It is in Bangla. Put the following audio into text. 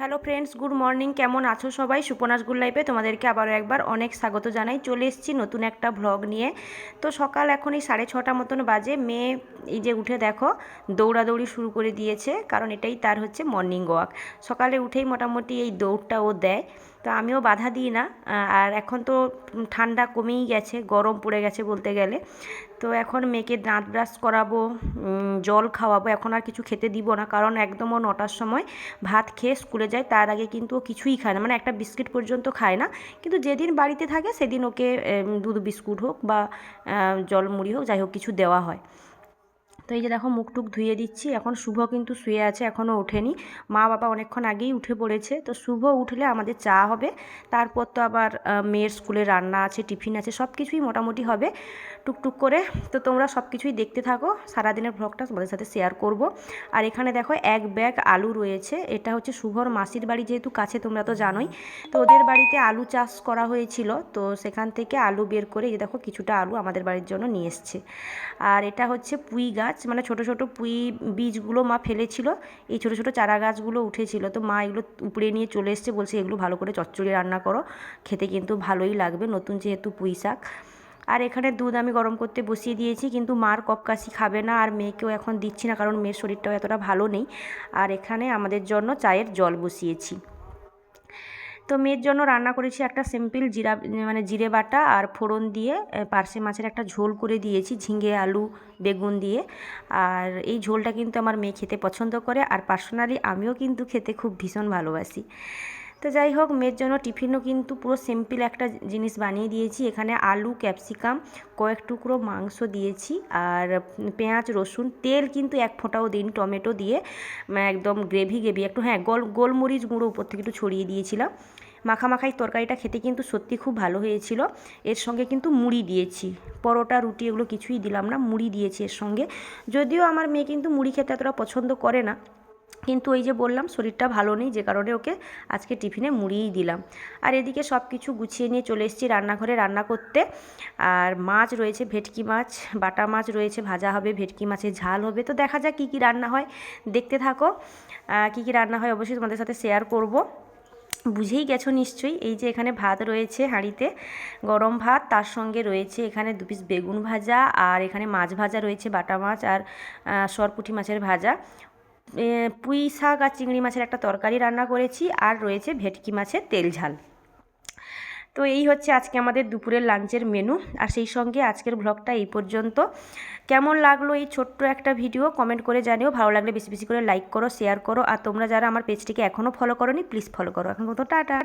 Hello friends, good morning. কেমন আছো সবাই? সুপনাস গুড লাইফে তোমাদেরকে আবারও একবার অনেক স্বাগত জানাই। চলে এসেছি নতুন একটা ভ্লগ নিয়ে। তো সকাল এখন এই সাড়ে ছটা মতন বাজে। মেয়ে এই যে উঠে দেখো, দৌড়াদৌড়ি শুরু করে দিয়েছে, কারণ এটাই তার হচ্ছে মর্নিং ওয়াক সকালে উঠেই মোটামুটি এই দৌড়টা ও দেয়। তো আমিও বাধা দিই না আর এখন তো ঠান্ডা কমেই গেছে, গরম পড়ে গেছে বলতে গেলে। তো এখন মেয়েকে দাঁত ব্রাশ করাবো জল খাওয়াবো, এখন আর কিছু খেতে দিব না, কারণ একদম ও নটার সময় ভাত খেয়ে স্কুলে যায়, তার আগে কিন্তু ও কিছুই খায় না মানে একটা বিস্কিট পর্যন্ত খায় না। কিন্তু যেদিন বাড়িতে থাকে, সেদিন ওকে দুধ, বিস্কুট হোক বা জল মুড়ি হোক, যাই হোক, কিছু দেওয়া হয়। তো এই যে দেখো মুখ টুক ধুয়ে দিচ্ছি। এখন শুভ কিন্তু শুয়ে আছে এখনও ওঠেনি। মা বাবা অনেকক্ষণ আগেই উঠে পড়েছে। তো শুভ উঠলে আমাদের চা হবে। তারপর তো আবার মেয়ের স্কুলে রান্না আছে, টিফিন আছে সব কিছুই মোটামুটি হবে টুকটুক করে। তো তোমরা সব কিছুই দেখতে থাকো। সারাদিনের ভ্লগটা তোমাদের সাথে শেয়ার করব। আর এখানে দেখো এক ব্যাগ আলু রয়েছে। এটা হচ্ছে শুভর মাসির বাড়ি যেহেতু কাছে, তোমরা তো জানোই। তো ওদের বাড়িতে আলু চাষ করা হয়েছিল। তো সেখান থেকে আলু বের করে এই দেখো কিছুটা আলু আমাদের বাড়ির জন্য নিয়ে এসছে। আর এটা হচ্ছে পুঁই গাছ। মানে ছোট ছোট পুঁই বীজগুলো মা ফেলেছিল, এই ছোট ছোট চারা গাছগুলো উঠেছিল। তো মা এগুলো উপড়ে নিয়ে চলে এসছে, বলছে এগুলো ভালো করে চচ্চড়ি রান্না করো, খেতে কিন্তু ভালোই লাগবে, নতুন যেহেতু পুঁই শাক। আর এখানে দুধ আমি গরম করতে বসিয়ে দিয়েছি, কিন্তু মার কপকাশি খাবে না, আর মেয়েকেও এখন দিচ্ছি না, কারণ মেয়ের শরীরটাও এতটা ভালো নেই। আর এখানে আমাদের জন্য চায়ের জল বসিয়েছি। তো মেয়ের জন্য রান্না করেছি একটা সিম্পল জিরা মানে জিরে বাটা আর ফোড়ন দিয়ে পার্শে মাছের একটা ঝোল করে দিয়েছি, ঝিঙে, আলু, বেগুন দিয়ে। আর এই ঝোলটা কিন্তু আমার মেয়ে খেতে পছন্দ করে, আর পার্সোনালি আমিও কিন্তু খেতে খুব ভীষণ ভালোবাসি। তো যাই হোক, মেয়ের জন্য টিফিনও কিন্তু পুরো সিম্পল একটা জিনিস বানিয়ে দিয়েছি। এখানে আলু, ক্যাপসিকাম, কয়েক টুকরো মাংস দিয়েছি আর পেঁয়াজ, রসুন, তেল কিন্তু এক ফোঁটাও দিন টমেটো দিয়ে একদম গ্রেভি গ্রেভি একটু হ্যাঁ গোল, গোলমরিচ গুঁড়ো উপর থেকে একটু ছড়িয়ে দিয়েছিলাম। মাখামাখাই তরকারিটা খেতে কিন্তু সত্যি খুব ভালো হয়েছিল। এর সঙ্গে কিন্তু মুড়ি দিয়েছি। পরোটা, রুটি এগুলো কিছুই দিলাম না, মুড়ি দিয়েছি এর সঙ্গে। যদিও আমার মেয়ে কিন্তু মুড়ি খেতে এতটা পছন্দ করে না। কিন্তু ওই যে বললাম, শরীরটা ভালো নেই, যে কারণে ওকে আজকে টিফিনে মুড়িয়েই দিলাম। আর এদিকে সব কিছু গুছিয়ে নিয়ে চলে এসেছি রান্নাঘরে রান্না করতে। আর মাছ রয়েছে, ভেটকি মাছ, বাটা মাছ রয়েছে, ভাজা হবে, ভেটকি মাছের ঝাল হবে। তো দেখা যাক কী কী রান্না হয়। দেখতে থাকো কী কী রান্না হয় অবশ্যই তোমাদের সাথে শেয়ার করব। বুঝেই গেছো নিশ্চয়ই, এই যে এখানে ভাত রয়েছে হাঁড়িতে, গরম ভাত, তার সঙ্গে রয়েছে এখানে দু পিস বেগুন ভাজা, আর এখানে মাছ ভাজা রয়েছে, বাটা মাছ, আর সরপুটি মাছের ভাজা। পুঁই শাক আর চিংড়ি মাছের একটা তরকারি রান্না করেছি আর রয়েছে ভেটকি মাছের তেল ঝাল। তো এই হচ্ছে আজকে আমাদের দুপুরের লাঞ্চের মেনু। আর সেই সঙ্গে আজকের ভ্লগটা এই পর্যন্ত। কেমন লাগল এই ছোট্ট একটা ভিডিও কমেন্ট করে জানিও। ভালো লাগলে বেশি বেশি করে লাইক করো, শেয়ার করো। আর তোমরা যারা আমার পেজটিকে এখনও ফলো করো প্লিজ ফলো করো। এখন মতো টাটা।